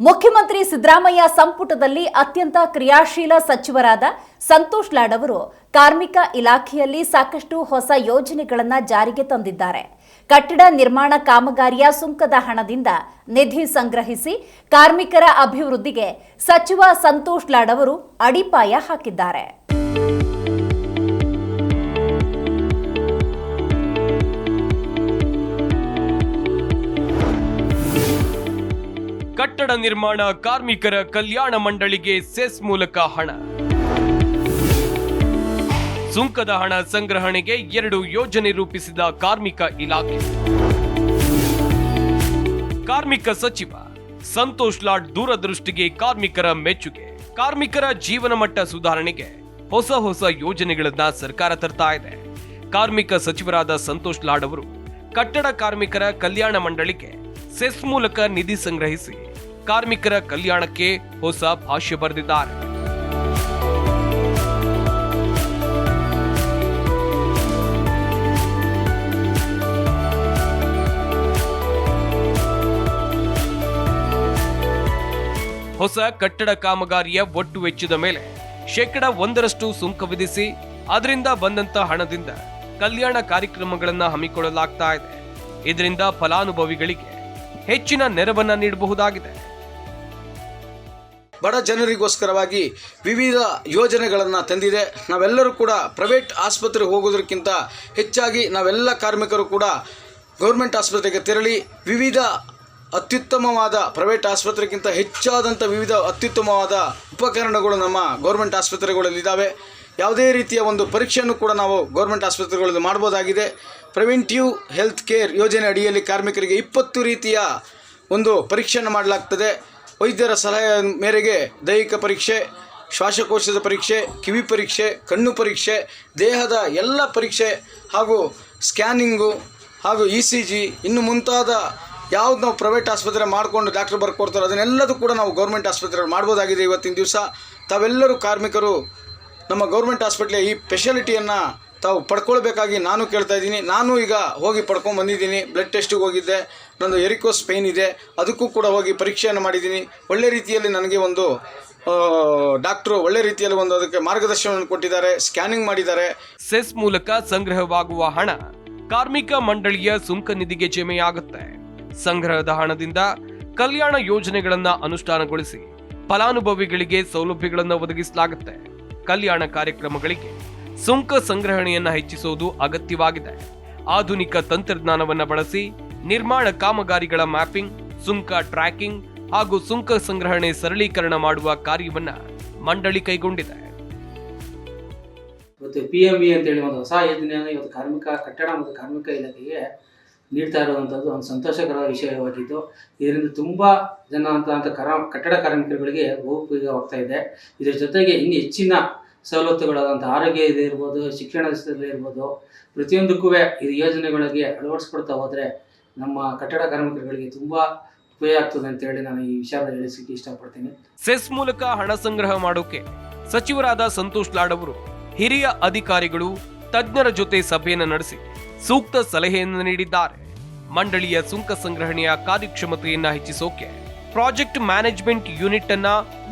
ಮುಖ್ಯಮಂತ್ರಿ ಸಿದ್ದರಾಮಯ್ಯ ಸಂಪುಟದಲ್ಲಿ ಅತ್ಯಂತ ಕ್ರಿಯಾಶೀಲ ಸಚಿವರಾದ ಸಂತೋಷ್ ಲಾಡ್ ಅವರು ಕಾರ್ಮಿಕ ಇಲಾಖೆಯಲ್ಲಿ ಸಾಕಷ್ಟು ಹೊಸ ಯೋಜನೆಗಳನ್ನು ಜಾರಿಗೆ ತಂದಿದ್ದಾರೆ. ಕಟ್ಟಡ ನಿರ್ಮಾಣ ಕಾಮಗಾರಿಯ ಸುಂಕದ ಹಣದಿಂದ ನಿಧಿ ಸಂಗ್ರಹಿಸಿ ಕಾರ್ಮಿಕರ ಅಭಿವೃದ್ಧಿಗೆ ಸಚಿವ ಸಂತೋಷ್ ಲಾಡ್ ಅವರು ಅಡಿಪಾಯ ಹಾಕಿದ್ದಾರೆ. ಕಟ್ಟಡ ನಿರ್ಮಾಣ ಕಾರ್ಮಿಕರ ಕಲ್ಯಾಣ ಮಂಡಳಿಗೆ ಸೆಸ್ ಮೂಲಕ ಹಣ. ಸುಂಕದ ಹಣ ಸಂಗ್ರಹಣೆಗೆ ಎರಡು ಯೋಜನೆ ರೂಪಿಸಿದ ಕಾರ್ಮಿಕ ಇಲಾಖೆ. ಕಾರ್ಮಿಕ ಸಚಿವ ಸಂತೋಷ್ ಲಾಡ್ ದೂರದೃಷ್ಟಿಗೆ ಕಾರ್ಮಿಕರ ಮೆಚ್ಚುಗೆ. ಕಾರ್ಮಿಕರ ಜೀವನ ಮಟ್ಟ ಸುಧಾರಣೆಗೆ ಹೊಸ ಹೊಸ ಯೋಜನೆಗಳನ್ನ ಸರ್ಕಾರ ತರ್ತಾ ಇದೆ. ಕಾರ್ಮಿಕ ಸಚಿವರಾದ ಸಂತೋಷ್ ಲಾಡ್ ಅವರು ಕಟ್ಟಡ ಕಾರ್ಮಿಕರ ಕಲ್ಯಾಣ ಮಂಡಳಿಗೆ ಸೆಸ್ ಮೂಲಕ ನಿಧಿ ಸಂಗ್ರಹಿಸಿ ಕಾರ್ಮಿಕರ ಕಲ್ಯಾಣಕ್ಕೆ ಹೊಸ ಭಾಷ್ಯ ಬರೆದಿದ್ದಾರೆ. ಹೊಸ ಕಟ್ಟಡ ಕಾಮಗಾರಿಯ ಒಟ್ಟು ವೆಚ್ಚದ ಮೇಲೆ ಶೇಕಡ ಒಂದರಷ್ಟು ಸುಂಕ ವಿಧಿಸಿ ಅದರಿಂದ ಬಂದಂತ ಹಣದಿಂದ ಕಲ್ಯಾಣ ಕಾರ್ಯಕ್ರಮಗಳನ್ನು ಹಮ್ಮಿಕೊಳ್ಳಲಾಗ್ತಾ ಇದೆ. ಇದರಿಂದ ಫಲಾನುಭವಿಗಳಿಗೆ ಹೆಚ್ಚಿನ ನೆರವನ್ನು ನೀಡಬಹುದಾಗಿದೆ. ಬಡ ಜನರಿಗೋಸ್ಕರವಾಗಿ ವಿವಿಧ ಯೋಜನೆಗಳನ್ನು ತಂದಿದೆ. ನಾವೆಲ್ಲರೂ ಕೂಡ ಪ್ರೈವೇಟ್ ಆಸ್ಪತ್ರೆಗೆ ಹೋಗೋದಕ್ಕಿಂತ ಹೆಚ್ಚಾಗಿ ನಾವೆಲ್ಲ ಕಾರ್ಮಿಕರು ಕೂಡ ಗೌರ್ಮೆಂಟ್ ಆಸ್ಪತ್ರೆಗೆ ತೆರಳಿ ವಿವಿಧ ಅತ್ಯುತ್ತಮವಾದ ಪ್ರೈವೇಟ್ ಆಸ್ಪತ್ರೆಗಿಂತ ಹೆಚ್ಚಾದಂಥ ವಿವಿಧ ಅತ್ಯುತ್ತಮವಾದ ಉಪಕರಣಗಳು ನಮ್ಮ ಗೌರ್ಮೆಂಟ್ ಆಸ್ಪತ್ರೆಗಳಲ್ಲಿದ್ದಾವೆ. ಯಾವುದೇ ರೀತಿಯ ಒಂದು ಪರೀಕ್ಷೆಯನ್ನು ಕೂಡ ನಾವು ಗೌರ್ಮೆಂಟ್ ಆಸ್ಪತ್ರೆಗಳಲ್ಲಿ ಮಾಡ್ಬೋದಾಗಿದೆ ಪ್ರಿವೆಂಟಿವ್ ಹೆಲ್ತ್ ಕೇರ್ ಯೋಜನೆ ಅಡಿಯಲ್ಲಿ ಕಾರ್ಮಿಕರಿಗೆ ಇಪ್ಪತ್ತು ರೀತಿಯ ಒಂದು ಪರೀಕ್ಷೆಯನ್ನು ಮಾಡಲಾಗ್ತದೆ. ವೈದ್ಯರ ಸಲಹೆ ಮೇರೆಗೆ ದೈಹಿಕ ಪರೀಕ್ಷೆ, ಶ್ವಾಸಕೋಶದ ಪರೀಕ್ಷೆ, ಕಿವಿ ಪರೀಕ್ಷೆ, ಕಣ್ಣು ಪರೀಕ್ಷೆ, ದೇಹದ ಎಲ್ಲ ಪರೀಕ್ಷೆ ಹಾಗೂ ಸ್ಕ್ಯಾನಿಂಗು ಹಾಗೂ ಇ ಸಿ ಜಿ ಇನ್ನು ಮುಂತಾದ ಯಾವ್ದು ನಾವು ಪ್ರೈವೇಟ್ ಆಸ್ಪತ್ರೆ ಮಾಡಿಕೊಂಡು ಡಾಕ್ಟರ್ ಬರ್ಕೊಡ್ತಾರೋ ಅದನ್ನೆಲ್ಲದೂ ಕೂಡ ನಾವು ಗೌರ್ಮೆಂಟ್ ಆಸ್ಪತ್ರೆಗಳು ಮಾಡ್ಬೋದಾಗಿದೆ ಇವತ್ತಿನ ದಿವಸ. ತಾವೆಲ್ಲರೂ ಕಾರ್ಮಿಕರು ನಮ್ಮ ಗೌರ್ಮೆಂಟ್ ಹಾಸ್ಪಿಟ್ಲ್ ಈ ಸ್ಪೆಷಾಲಿಟಿಯನ್ನು ತಾವು ಪಡ್ಕೊಳ್ಬೇಕಾಗಿ ನಾನು ಕೇಳ್ತಾ ಇದ್ದೀನಿ. ನಾನು ಈಗ ಹೋಗಿ ಪಡ್ಕೊಂಡು ಬಂದಿದ್ದೀನಿ. ಬ್ಲಡ್ ಟೆಸ್ಟಿಗೆ ಹೋಗಿದ್ದೆ. ನಂದು ಎರಿಕೋಸ್ ಪೇಯ್ನ್ ಇದೆ. ಅದಕ್ಕೂ ಕೂಡ ಹೋಗಿ ಪರೀಕ್ಷೆಯನ್ನು ಮಾಡಿದ್ದೀನಿ. ಒಳ್ಳೆ ರೀತಿಯಲ್ಲಿ ನನಗೆ ಒಂದು ಡಾಕ್ಟ್ರು ಒಳ್ಳೆ ರೀತಿಯಲ್ಲಿ ಒಂದು ಅದಕ್ಕೆ ಮಾರ್ಗದರ್ಶನವನ್ನು ಕೊಟ್ಟಿದ್ದಾರೆ. ಸ್ಕ್ಯಾನಿಂಗ್ ಮಾಡಿದ್ದಾರೆ. ಸೆಸ್ ಮೂಲಕ ಸಂಗ್ರಹವಾಗುವ ಹಣ ಕಾರ್ಮಿಕ ಮಂಡಳಿಯ ಸುಂಕ ನಿಧಿಗೆ ಜಮೆಯಾಗುತ್ತೆ. ಸಂಗ್ರಹದ ಹಣದಿಂದ ಕಲ್ಯಾಣ ಯೋಜನೆಗಳನ್ನು ಅನುಷ್ಠಾನಗೊಳಿಸಿ ಫಲಾನುಭವಿಗಳಿಗೆ ಸೌಲಭ್ಯಗಳನ್ನು ಒದಗಿಸಲಾಗುತ್ತೆ. ಕಲ್ಯಾಣ ಕಾರ್ಯಕ್ರಮಗಳಿಗೆ ಸುಂಕ ಸಂಗ್ರಹಣೆಯನ್ನು ಹೆಚ್ಚಿಸುವುದು ಅಗತ್ಯವಾಗಿದೆ. ಆಧುನಿಕ ತಂತ್ರಜ್ಞಾನವನ್ನು ಬಳಸಿ ನಿರ್ಮಾಣ ಕಾಮಗಾರಿಗಳ ಮ್ಯಾಪಿಂಗ್, ಸುಂಕ ಟ್ರ್ಯಾಕಿಂಗ್ ಹಾಗೂ ಸುಂಕ ಸಂಗ್ರಹಣೆ ಸರಳೀಕರಣ ಮಾಡುವ ಕಾರ್ಯವನ್ನ ಮಂಡಳಿ ಕೈಗೊಂಡಿದೆ. ಇವತ್ತು ಪಿ ಎಂ ಇ ಅಂತೇಳಿ ಒಂದು ಹೊಸ ಯೋಜನೆಯನ್ನು ಇವತ್ತು ಕಾರ್ಮಿಕ ಕಟ್ಟಡ ಮತ್ತು ಕಾರ್ಮಿಕ ಇಲಾಖೆಗೆ ನೀಡ್ತಾ ಇರುವಂಥದ್ದು ಒಂದು ಸಂತೋಷಕರ ವಿಷಯವಾಗಿದ್ದು ಇದರಿಂದ ತುಂಬ ಜನ ಅಂತ ಅಂತ ಕರ, ಕಟ್ಟಡ ಕಾರ್ಮಿಕರುಗಳಿಗೆ ಉಪಯೋಗವಾಗ್ತಾ ಇದೆ. ಇದರ ಜೊತೆಗೆ ಇನ್ನು ಹೆಚ್ಚಿನ ಸವಲತ್ತುಗಳಾದಂಥ ಆರೋಗ್ಯ ಇದೆ ಇರ್ಬೋದು ಶಿಕ್ಷಣದಲ್ಲಿ ಇರ್ಬೋದು, ಪ್ರತಿಯೊಂದಕ್ಕೂ ಈ ಯೋಜನೆಗಳಿಗೆ ಅಳವಡಿಸ್ಕೊಡ್ತಾ ಹೋದರೆ ನಮ್ಮ ಕಟ್ಟಡ ಕಾರ್ಮಿಕರುಗಳಿಗೆ ತುಂಬ ಉಪಯೋಗ ಆಗ್ತದೆ ಅಂತ ಹೇಳಿ ನಾನು ಈ ವಿಚಾರ ಹೇಳಿಸಲಿಕ್ಕೆ ಇಷ್ಟಪಡ್ತೀನಿ. ಸೆಸ್ ಮೂಲಕ ಹಣ ಸಂಗ್ರಹ ಮಾಡೋಕೆ ಸಚಿವರಾದ ಸಂತೋಷ್ ಲಾಡ್ ಅವರು ಹಿರಿಯ ಅಧಿಕಾರಿಗಳು, ತಜ್ಞರ ಜೊತೆ ಸಭೆಯನ್ನು ನಡೆಸಿ. ಸೂಕ್ತ ಸಲಹೆಯನ್ನು ನೀಡಿದ್ದಾರೆ. ಮಂಡಳಿಯ ಸುಂಕ ಸಂಗ್ರಹಣೆಯ ಕಾರ್ಯಕ್ಷಮತೆಯನ್ನು ಹೆಚ್ಚಿಸೋಕೆ ಪ್ರಾಜೆಕ್ಟ್ ಮ್ಯಾನೇಜ್ಮೆಂಟ್ ಯೂನಿಟ್ ಅನ್ನ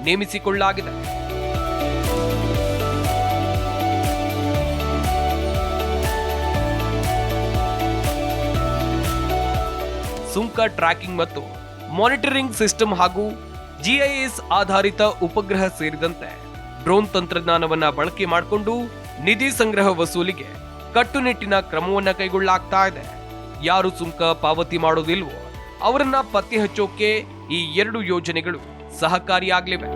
ನೇಮಿಸಿಕೊಳ್ಳಲಾಗಿದೆ. ಸುಂಕ ಟ್ರ್ಯಾಕಿಂಗ್ ಮತ್ತು ಮಾನಿಟರಿಂಗ್ ಸಿಸ್ಟಮ್ ಹಾಗೂ ಜಿಐಎಸ್ ಆಧಾರಿತ ಉಪಗ್ರಹ ಸೇರಿದಂತೆ ಡ್ರೋನ್ ತಂತ್ರಜ್ಞಾನವನ್ನು ಬಳಕೆ ಮಾಡಿಕೊಂಡು ನಿಧಿ ಸಂಗ್ರಹ ವಸೂಲಿಗೆ ಕಟ್ಟುನಿಟ್ಟಿನ ಕ್ರಮವನ್ನ ಕೈಗೊಳ್ಳಲಾಗ್ತಾ ಇದೆ. ಯಾರು ಸುಂಕ ಪಾವತಿ ಮಾಡೋದಿಲ್ವೋ ಅವರನ್ನ ಪತ್ತೆ ಹಚ್ಚೋಕೆ ಈ ಎರಡು ಯೋಜನೆಗಳು ಸಹಕಾರಿಯಾಗಲಿವೆ.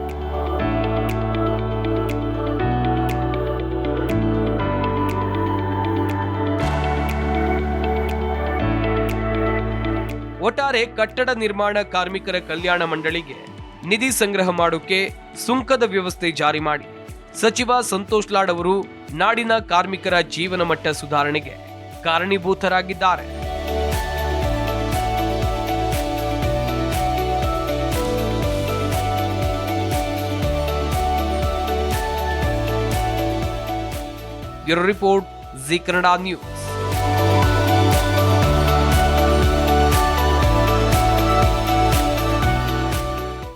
ಒಟ್ಟಾರೆ ಕಟ್ಟಡ ನಿರ್ಮಾಣ ಕಾರ್ಮಿಕರ ಕಲ್ಯಾಣ ಮಂಡಳಿಗೆ ನಿಧಿ ಸಂಗ್ರಹ ಮಾಡೋಕೆ ಸುಂಕದ ವ್ಯವಸ್ಥೆ ಜಾರಿ ಮಾಡಿ. ಸಚಿವ ಸಂತೋಷ್ ಲಾಡ್ ಅವರು ನಾಡಿನ ಕಾರ್ಮಿಕರ ಜೀವನ ಮಟ್ಟ ಸುಧಾರಣೆಗೆ ಕಾರಣೀಭೂತರಾಗಿದ್ದಾರೆ. Bureau report Zee Kannada news.